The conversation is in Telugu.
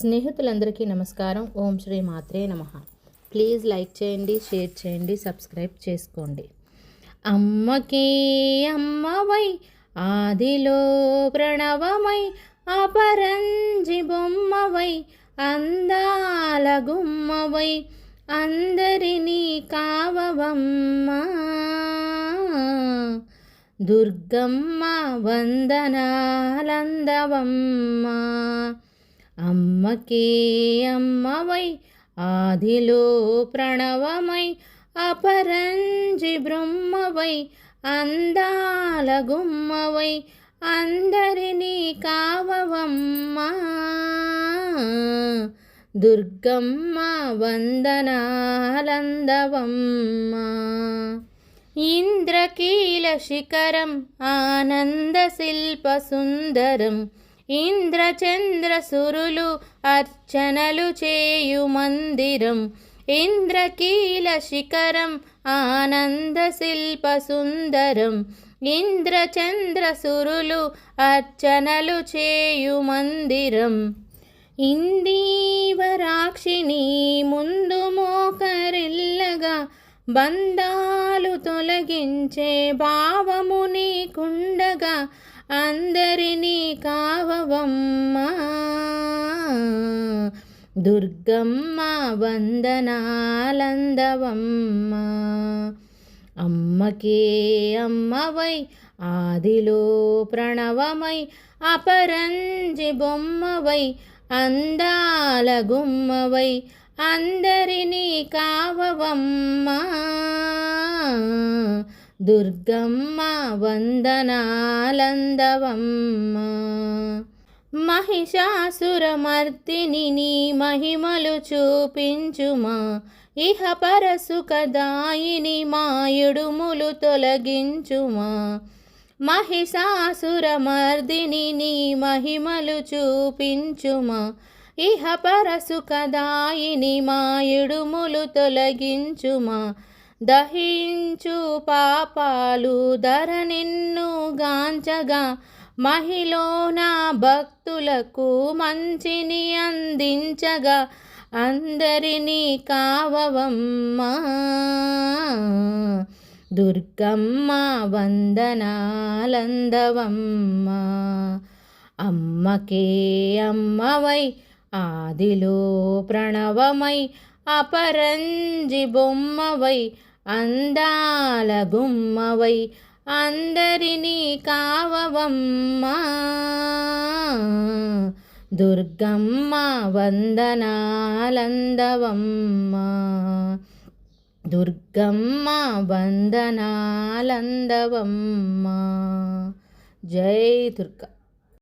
స్నేహితులందరికీ నమస్కారం. ఓం శ్రీ మాత్రే నమ. ప్లీజ్ లైక్ చేయండి షేర్ చేయండి సబ్స్క్రైబ్ చేసుకోండి. అమ్మకి అమ్మవై ఆదిలో ప్రణవమై అపరంజి బొమ్మవై అందాల గుమ్మవై అందరినీ కావవమ్మా. దుర్గమ్మ వందనాలందవమ్మ. అమ్మకే అమ్మవై ఆదిలో ప్రణవమై అపరంజి బ్రహ్మవై అందాల గుమ్మవై అందరినీ కావవమ్మా. దుర్గమ్మ వందనాలందవమ్మ. ఇంద్రకీల శిఖరం ఆనంద శిల్ప సుందరం ఇంద్రచంద్ర సురులు అర్చనలు చేయు మందిరం. ఇంద్రకీల శిఖరం ఆనంద శిల్ప సుందరం. ఇంద్రచంద్ర సురులు అర్చనలు చేయు మందిరం. ఇందీవరాక్షిణి ముందు మోకరిల్లగా బంధాలు తొలగించే భావము నీకుండగా అందరినీ కావవమ్మా. దుర్గమ్మ వందనాలందవమ్మ. అమ్మకే అమ్మవై ఆదిలో ప్రణవమై అపరంజి బొమ్మవై అందాల గుమ్మవై అందరినీ కావవమ్మా. దుర్గమ్మ వందనాలందవమ్మ. మహిషాసురమర్తిని నీ మహిమలు చూపించుమా. ఇహ పరసుఖదాయిని మాయుడుములు తొలగించుమా. మహిషాసురమర్దిని నీ మహిమలు చూపించుమా. ఇహ పరసుఖదాయిని మాయుడుములు తొలగించుమా. దహించు పాపాలు ధర నిన్ను గాంచగా. మహిళన భక్తులకు మంచిని అందించగా. అందరినీ కావవమ్మా. దుర్గమ్మ వందనాలందవమ్మ. అమ్మకే అమ్మవై ఆదిలో ప్రణవమై అపరంజి బొమ్మవై అందాల గుమ్మవై అందరినీ కావవమ్మా. దుర్గమ్మ వందనాలందవమ్మ. దుర్గమ్మ వందనాలందవమ్మ. జై దుర్గా.